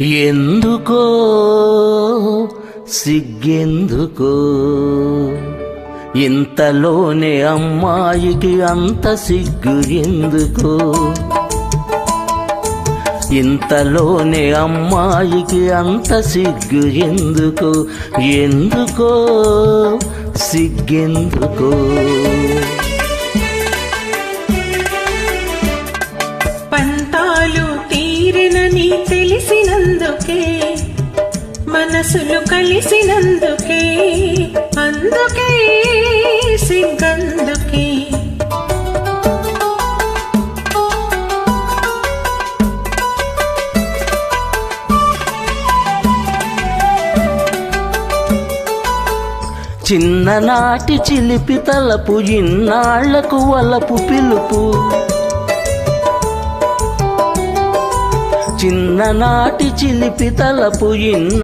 ఎందుకో సిగ్గెందుకో? ఇంతలోనే అమ్మాయికి అంత సిగ్గు ఎందుకో? ఇంతలోనే అమ్మాయికి అంత సిగ్గు ఎందుకో? ఎందుకో సిగ్గెందుకో? తెలిసినందుకే మనసులు కలిసినందుకే అందుకే సిగ్గందుకే చిన్ననాటి చిలిపి తలపు ఇన్నాళ్ళకు వలపు పిలుపు. చిన్ననాటి చిలిపి తలపు ఇన్న